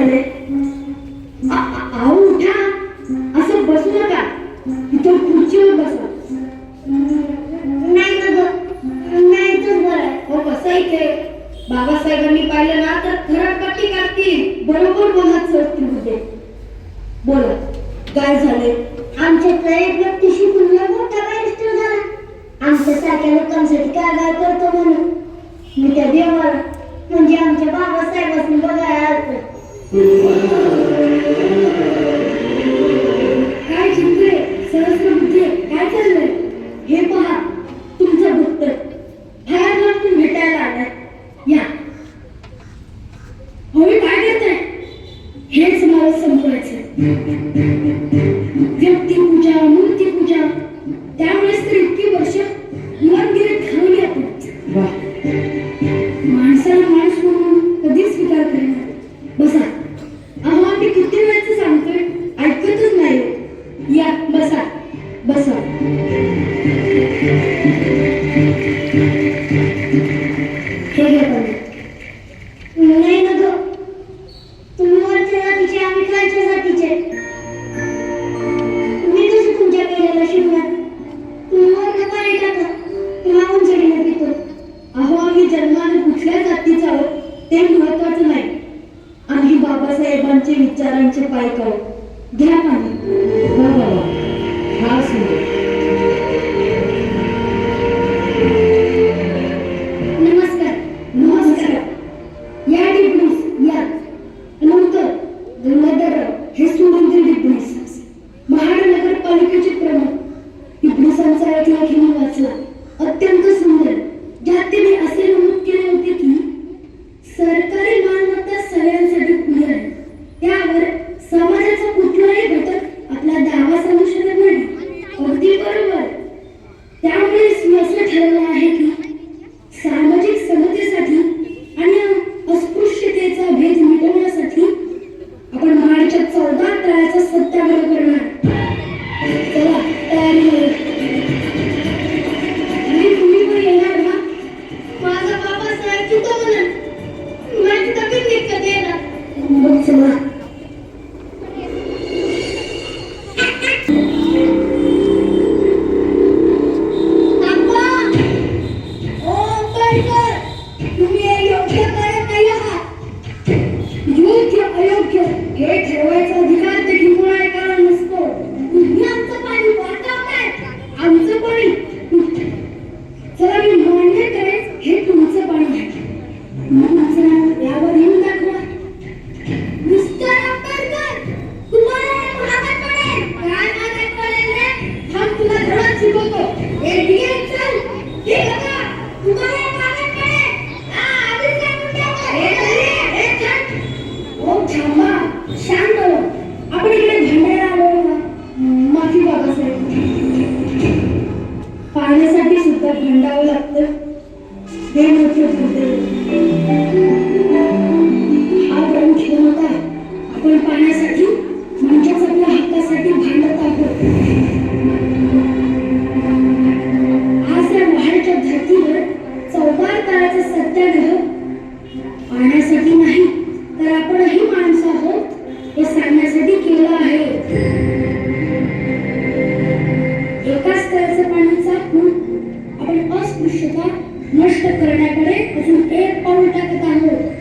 झाले? अहो उठा. असं बसू नका. इथं खुर्चीवर बसा. नाही नाही तर बरं. हो बाबासाहेबांनी पाहिलं ना तर खराब पट्टी काढतील. बरोबर बोलत सरतील म्हणजे बोला काय झाले? आमच्यातला एक व्यक्ती शिकून मोठा बॅरिस्टर झाला. आमच्या सारख्या लोकांसाठी काय काय करतो म्हणून. मी त्या देवाला म्हणजे आमच्या बाबासाहेबांनी बघा काय काय चिंतले सहस्रबुद्धे काय चाललंय? हे पहा तुमचं भक्त भयानक तुम्ही भेटायला आलाय. या. होय काय करताय हेच मला संपवायचं ते महत्वाचं नाही. आम्ही बाबासाहेबांचे विचारांचे पाय करू घ्या हे सुरेंद्र डिपणीस महाड नगरपालिकेचे प्रमुख डिपणीसांचा एक लेखी मी वाचला. अत्यंत सुंदर. ज्यात तिने असे नमूद केले होते की सरकारी मालमत्ता सगळ्यांसाठी खुली आहे. त्यावर समाजाचा कुठलाही घटक आपला दावा सांगू शकत नाही. अगदी बरोबर. त्यामुळे असं ठरवलं आहे की हे ठरवायचा पाण्यासाठी भांडावं लागतं. हे मोठे दुर्दैव हा ग्रंथ घेऊन होता. आपण पाण्यासाठी म्हणजेच आपल्या हक्कासाठी भांडत आहोत. आज या महाडच्या धर्तीवर चौबार काळाचा सत्याग्रह पाण्यासाठी नष्ट करण्याकडे अजून एक पाऊल टाकत आहोत.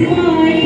Hi.